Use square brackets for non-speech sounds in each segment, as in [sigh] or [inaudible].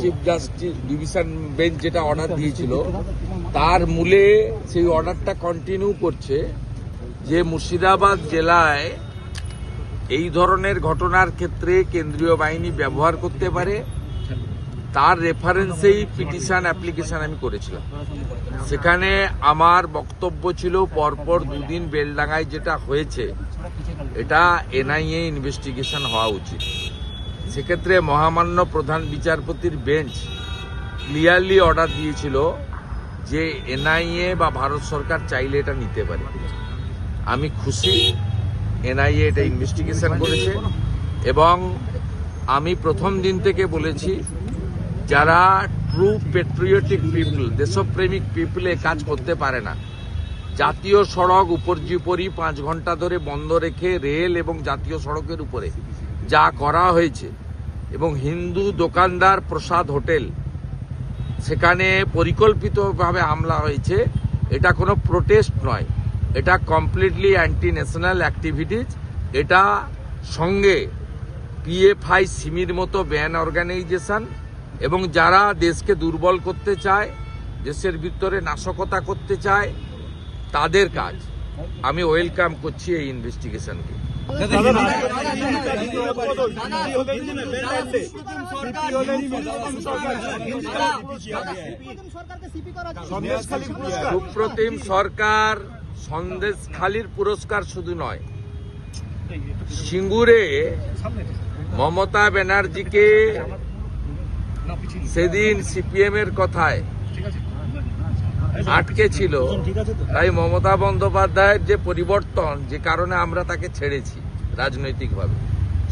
Chief justice division bench যেটা order দিয়েছিল তার মূলে সেই অর্ডারটা কন্টিনিউ করছে যে মুর্শিদাবাদ জেলায় এই ধরনের ঘটনার ক্ষেত্রে কেন্দ্রীয় বাহিনী ব্যবহার করতে পারে। তার রেফারেন্সেই পিটিশন অ্যাপ্লিকেশন আমি করেছিলাম। সেখানে আমার বক্তব্য ছিল পরপর দুদিন বেলডাঙ্গায় যেটা হয়েছে এটা এনআইএ ইনভেস্টিগেশন হওয়া উচিত। সেক্ষেত্রে মহামান্য প্রধান বিচারপতির বেঞ্চ ক্লিয়ারলি অর্ডার দিয়েছিল যে এনআইএ বা ভারত সরকার চাইলে এটা নিতে পারে। আমি খুশি এনআইএ এটা ইনভেস্টিগেশন করেছে এবং আমি প্রথম দিন থেকে বলেছি, যারা ট্রু পেট্রিয়টিক পিপল, দেশপ্রেমিক পিপল কাজ করতে পারে না, জাতীয় সড়ক উপর্যুপরি পাঁচ ঘণ্টা ধরে বন্ধ রেখে রেল এবং জাতীয় সড়কের উপরে যা করা হয়েছে। এবং হিন্দু দোকানদার প্রসাদ হোটেল, সেখানে পরিকল্পিতভাবে হামলা হয়েছে। এটা কোনো প্রোটেস্ট নয়। এটা কমপ্লিটলি অ্যান্টি ন্যাশনাল অ্যাক্টিভিটিজ এটা সঙ্গে পিএফআই সিমির মতো ব্যান অর্গানাইজেশন এবং যারা দেশকে দুর্বল করতে চায়, দেশের ভিতরে নাশকতা করতে চায়, তাদের কাজ। আমি ওয়েলকাম করছি এই ইনভেস্টিগেশনকে সুপ্রতিম সরকার সন্দেশখালির পুরস্কার শুধু নয়। সিঙ্গুরে মমতা ব্যানার্জিকে সেদিন সিপিএম এর কথায় আটকে ছিল। তাই মমতা বন্দ্যোপাধ্যায়ের যে পরিবর্তন যে কারণে আমরা তাকে ছেড়েছি রাজনৈতিকভাবে।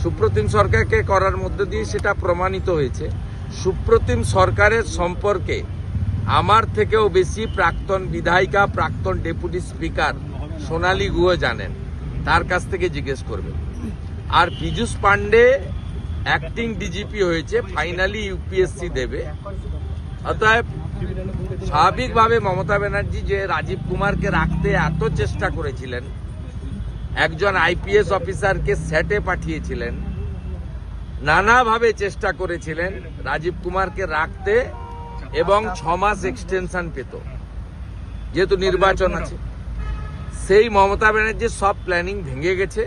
সুপ্রতিম সরকারকে করার মধ্যে দিয়ে সেটা প্রমাণিত হয়েছে। সুপ্রতিম সরকারের সম্পর্কে আমার থেকেও বেশি প্রাক্তন বিধায়িকা প্রাক্তন ডেপুটি স্পিকার সোনালী গুহ জানেন। তার কাছ থেকে জিজ্ঞেস করবেন। আর পীযূষ পান্ডে অ্যাক্টিং ডিজিপি হয়েছে ফাইনালি ইউপিএসসি দেবে। অতএব স্বাভাবিকভাবে মমতা ব্যানার্জি যে রাজীব কুমারকে রাখতে এত চেষ্টা করেছিলেন, একজন আইপিএস অফিসারকে সেটে পাঠিয়েছিলেন, নানাভাবে চেষ্টা করেছিলেন রাজীব কুমারকে রাখতে এবং ছ মাস এক্সটেনশন পেত। যেহেতু নির্বাচন আছে, সেই মমতা ব্যানার্জির সব প্ল্যানিং ভেঙে গেছে।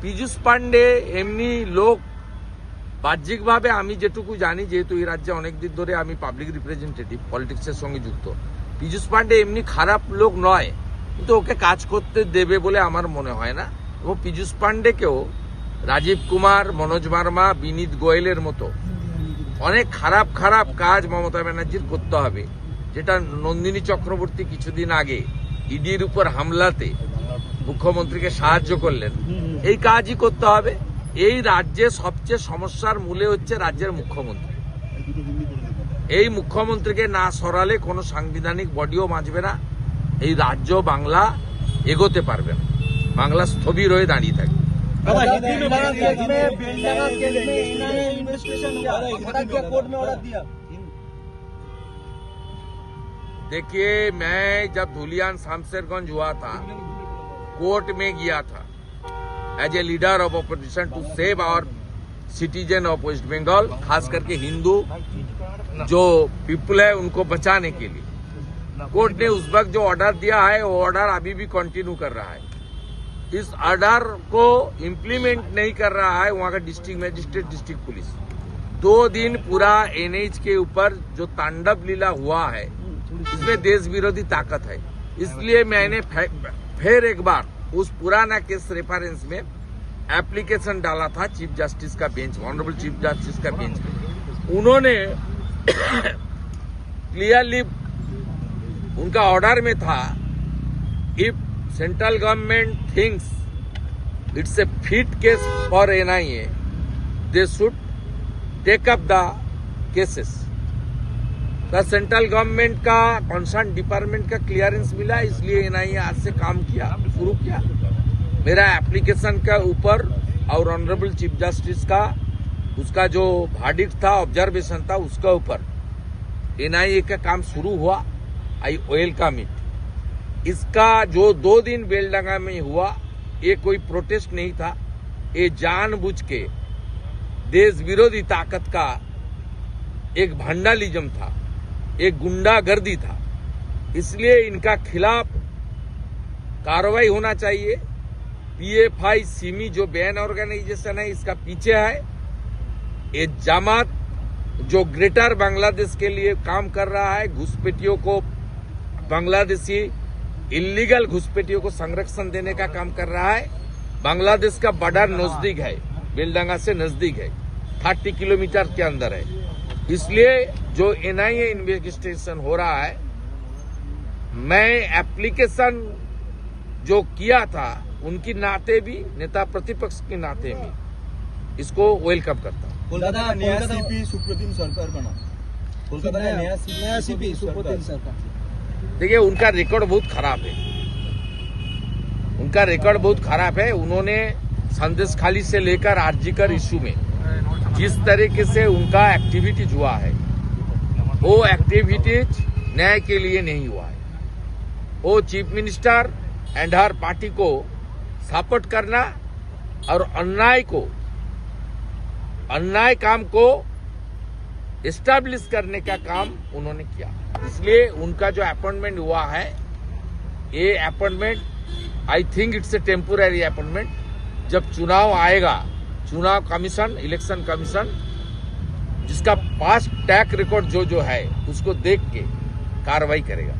পীযূষ পান্ডে এমনি লোক বাহ্যিকভাবে আমি যেটুকু জানি, যেহেতু এই রাজ্যে অনেকদিন ধরে আমি পাবলিক রিপ্রেজেন্টেটিভ পলিটিক্সের সঙ্গে যুক্ত। পীযূষ পান্ডে এমনি খারাপ লোক নয়, কিন্তু ওকে কাজ করতে দেবে বলে আমার মনে হয় না। এবং পীযূষ পান্ডেকেও রাজীব কুমার, মনোজ বার্মা, বিনীত গোয়েলের মতো অনেক খারাপ খারাপ কাজ মমতা ব্যানার্জির করতে হবে, যেটা নন্দিনী চক্রবর্তী কিছুদিন আগে ইডির উপর হামলাতে মুখ্যমন্ত্রীকে সাহায্য করলেন। এই কাজই করতে হবে। এই রাজ্যে সবচেয়ে সমস্যার মূলে হচ্ছে রাজ্যের মুখ্যমন্ত্রী এই মুখ্যমন্ত্রীকে না সরালে কোনো সাংবিধানিক বডিও বাঁচবে না এই রাজ্য বাংলা এগোতে পারবে না বাংলা স্থবির হয়ে দাঁড়িয়ে থাকবে दादा हिंदी में बता दिया कि मैं बेलडंगा केस में इन्होंने इन्वेस्टिगेशन हुआ ऑर्डर दिया कोर्ट में ऑर्डर दिया देखिए मैं जब धुलियान शामशेरगंज हुआ था कोर्ट में गया था as a leader of opposition to save our citizen of West Bengal खास करके हिंदू, जो पीपल है उनको बचाने के लिए। कोर्ट ने उस वक्त जो ऑर्डर दिया है, वो ऑर्डर अभी भी कंटिन्यू कर रहा है। इस ऑर्डर को इम्प्लीमेंट नहीं कर रहा है वहाँ का डिस्ट्रिक्ट मजिस्ट्रेट डिस्ट्रिक्ट पुलिस दो दिन पूरा एनएच के ऊपर जो तांडव लीला हुआ है, इसमें देश विरोधी ताकत है। इसलिए मैंने फिर एक बार उस पुराना केस रेफरेंस में एप्लीकेशन डाला था चीफ जस्टिस का बेंच ऑनरेबल चीफ जस्टिस का बेंच उन्होंने [coughs] क्लियरली उनका ऑर्डर में था if central government thinks it's a fit case for NIA they should take up the cases तो सेंट्रल गवर्नमेंट का कंसर्न डिपार्टमेंट का क्लियरेंस मिला, इसलिए एनआईए आज से काम किया, शुरू किया। मेरा एप्लीकेशन का ऊपर और ऑनरेबल चीफ जस्टिस का, उसका जो भाडिक था ऑब्जर्वेशन था, उसका ऊपर एनआईए का काम शुरू हुआ आई वेलकम इट इसका जो दो दिन बेलडंगा में हुआ, ये कोई प्रोटेस्ट नहीं था, ये जानबूझ के देश विरोधी ताकत का एक भंडालिज्म था। एक गुंडागर्दी था। इसलिए इनका खिलाफ कार्रवाई होना चाहिए। पीएफआई सीमी जो बैन ऑर्गेनाइजेशन है, इसका पीछे है। ये जमात जो ग्रेटर बांग्लादेश के लिए काम कर रहा है, घुसपैठियों को, बांग्लादेशी इलीगल घुसपैठियों को संरक्षण देने का काम कर रहा है। बांग्लादेश का बॉर्डर नज़दीक है बेलडंगा से नज़दीक है। थर्टी किलोमीटर के अंदर है। इसलिए जो एनआईए इन्वेस्टिगेशन हो रहा है मैं एप्लीकेशन जो किया था उनकी नाते भी नेता प्रतिपक्ष के नाते भी इसको वेलकम करता हूँ। सुप्रतिम सरकार देखिए उनका रिकॉर्ड बहुत खराब है। उनका रिकॉर्ड बहुत खराब है। उन्होंने संदेश खाली से लेकर आरजीकर इश्यू में। जिस तरीके से उनका एक्टिविटीज़ हुआ है, वो एक्टिविटीज़ न्याय के लिए नहीं हुआ है। वो chief minister and her party को सपोर्ट करना और अन्याय को, अन्याय काम को इस्टेब्लिश करने का काम उन्होंने किया। इसलिए उनका जो अपॉइंटमेंट हुआ है, ये appointment I think it's a temporary appointment जब चुनाव आएगा चुनाव कमीशन, इलेक्शन कमीशन, जिसका पास टैक रिकॉर्ड जो जो है, उसको देख के कार्रवाई करेगा।